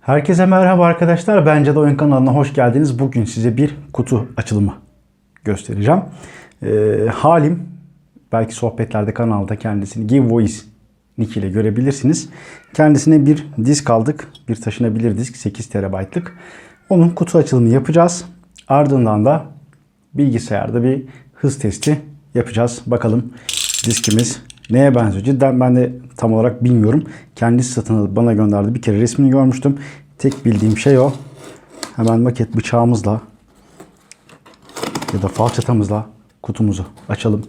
Herkese merhaba arkadaşlar. Bence de oyun kanalına hoş geldiniz. Bugün size bir kutu açılımı göstereceğim. Ee, Halim belki sohbetlerde kanalda kendisini Give Voice nick ile görebilirsiniz. Kendisine bir disk aldık. Bir taşınabilir disk 8 TB'lık. Onun kutu açılımı yapacağız. Ardından da bilgisayarda bir hız testi yapacağız. Bakalım diskimiz neye benziyor? Cidden ben de tam olarak bilmiyorum. Kendisi satın alıp bana gönderdi. Bir kere resmini görmüştüm. Tek bildiğim şey o. Hemen maket bıçağımızla ya da falçatamızla kutumuzu açalım.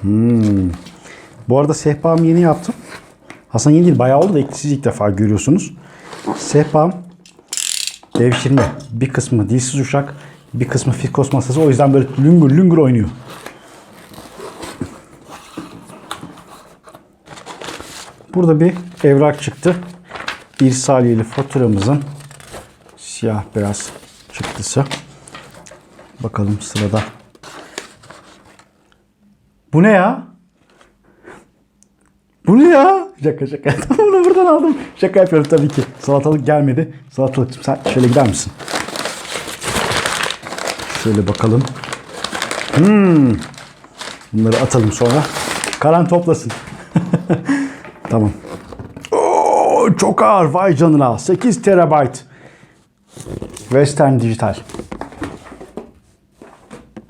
Hmm. Bu arada sehpamı yeni yaptım. Aslında yeni değil bayağı oldu da siz ilk defa görüyorsunuz. Sehpam devşirme. Bir kısmı dilsiz uşak, bir kısmı fiskos masası. O yüzden böyle lüngür lüngür oynuyor. Burada bir evrak çıktı. İrsaliyeli faturamızın siyah beyaz çıktısı. Bakalım sırada. Bu ne ya? Bu ne ya? Şaka şaka. Bunu buradan aldım. Şaka yapıyorum tabii ki. Salatalık gelmedi. Salatalıkçım sen şöyle gider misin? Şöyle bakalım. Hmm. Bunları atalım sonra. Karan toplasın. tamam. Oo, çok ağır. Vay canına. 8 terabayt. Western Digital.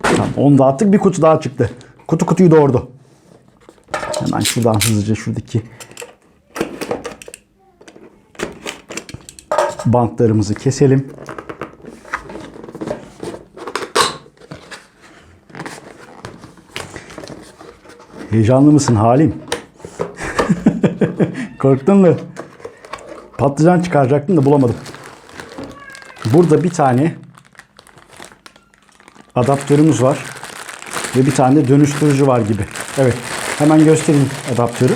Tamam, onu da attık. Bir kutu daha çıktı. Kutu kutuyu doğurdu. Hemen şuradan hızlıca şuradaki bantlarımızı keselim. Heyecanlı mısın Halim? Korktun mu? Patlıcan çıkaracaktım da bulamadım. Burada bir tane adaptörümüz var. Ve bir tane de dönüştürücü var gibi. Evet. Hemen göstereyim adaptörü.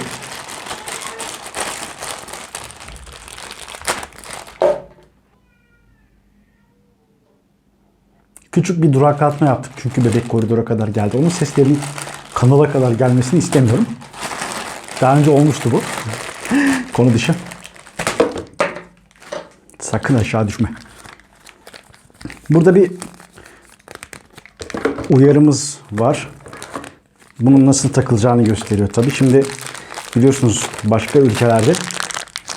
Küçük bir duraklatma yaptık çünkü bebek koridora kadar geldi. Onun seslerinin kanala kadar gelmesini istemiyorum. Daha önce olmuştu bu. Konu dışı. Sakın aşağı düşme. Burada bir uyarımız var. Bunun nasıl takılacağını gösteriyor tabii. Şimdi biliyorsunuz başka ülkelerde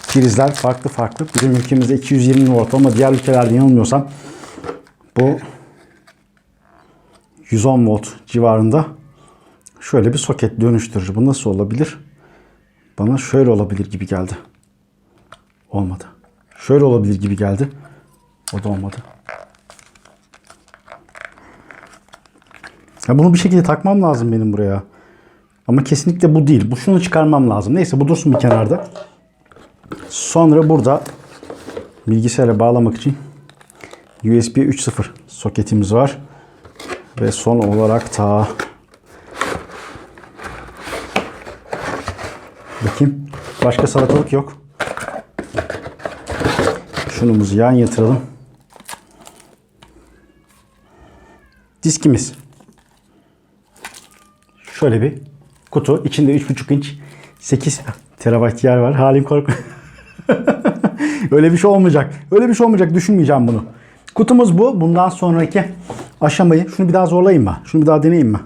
prizler farklı farklı. Bizim ülkemizde 220 volt ama diğer ülkelerde yanılmıyorsam bu 110 volt civarında şöyle bir soket dönüştürücü. Bu nasıl olabilir? Bana şöyle olabilir gibi geldi. Olmadı. Şöyle olabilir gibi geldi. O da olmadı. Ya bunu bir şekilde takmam lazım benim buraya. Ama kesinlikle bu değil. Bu şunu çıkarmam lazım. Neyse bu dursun bir kenarda. Sonra burada bilgisayara bağlamak için USB 3.0 soketimiz var. Ve son olarak ta bakayım. Başka salatalık yok. Şunumuzu yan yatıralım. Diskimiz. Şöyle bir kutu. içinde 3,5 inç 8 terabayt yer var. Halim kork. Öyle bir şey olmayacak. Öyle bir şey olmayacak. Düşünmeyeceğim bunu. Kutumuz bu. Bundan sonraki aşamayı. Şunu bir daha zorlayayım mı? Şunu bir daha deneyeyim mi?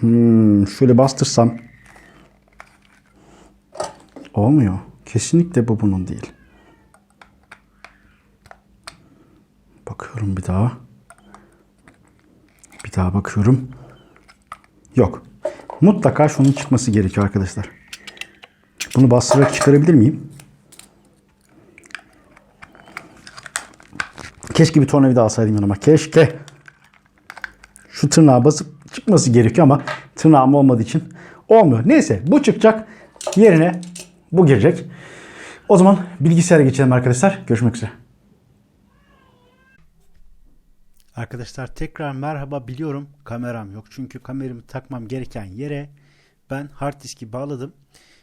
Hmm, şöyle bastırsam. Olmuyor. Kesinlikle bu bunun değil. Bakıyorum bir daha. Bir daha bakıyorum. Yok. Mutlaka şunun çıkması gerekiyor arkadaşlar. Bunu bastırarak çıkarabilir miyim? Keşke bir tornavida alsaydım yanıma. Keşke. Şu tırnağa basıp çıkması gerekiyor ama tırnağım olmadığı için olmuyor. Neyse bu çıkacak. Yerine bu girecek. O zaman bilgisayara geçelim arkadaşlar. Görüşmek üzere. Arkadaşlar tekrar merhaba biliyorum kameram yok çünkü kameramı takmam gereken yere ben hard diski bağladım.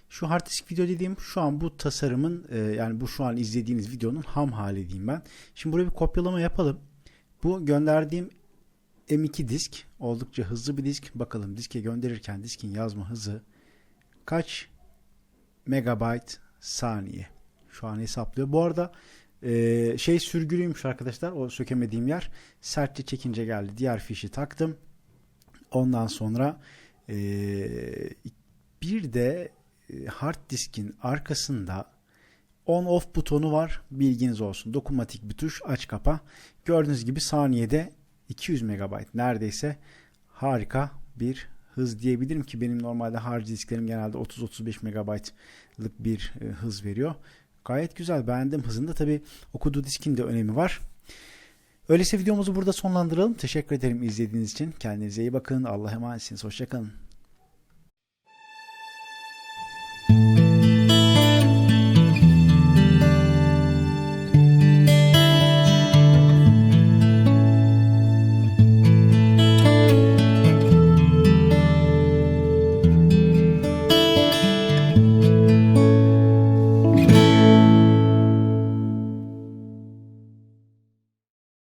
Şu hard disk video dediğim şu an bu tasarımın e, yani bu şu an izlediğiniz videonun ham hali diyeyim ben. Şimdi buraya bir kopyalama yapalım. Bu gönderdiğim M2 disk oldukça hızlı bir disk. Bakalım diske gönderirken diskin yazma hızı kaç megabayt saniye. Şu an hesaplıyor. Bu arada e, şey sürgülüymüş arkadaşlar. O sökemediğim yer. Sertçe çekince geldi. Diğer fişi taktım. Ondan sonra e, bir de e, hard diskin arkasında on off butonu var. Bilginiz olsun. Dokunmatik bir tuş. Aç kapa. Gördüğünüz gibi saniyede 200 MB neredeyse harika bir hız diyebilirim ki benim normalde hard disklerim genelde 30-35 MB'lık bir e, hız veriyor. Gayet güzel beğendim hızında tabi okuduğu diskin de önemi var. Öyleyse videomuzu burada sonlandıralım. Teşekkür ederim izlediğiniz için. Kendinize iyi bakın. Allah'a emanetsiniz. Hoşçakalın.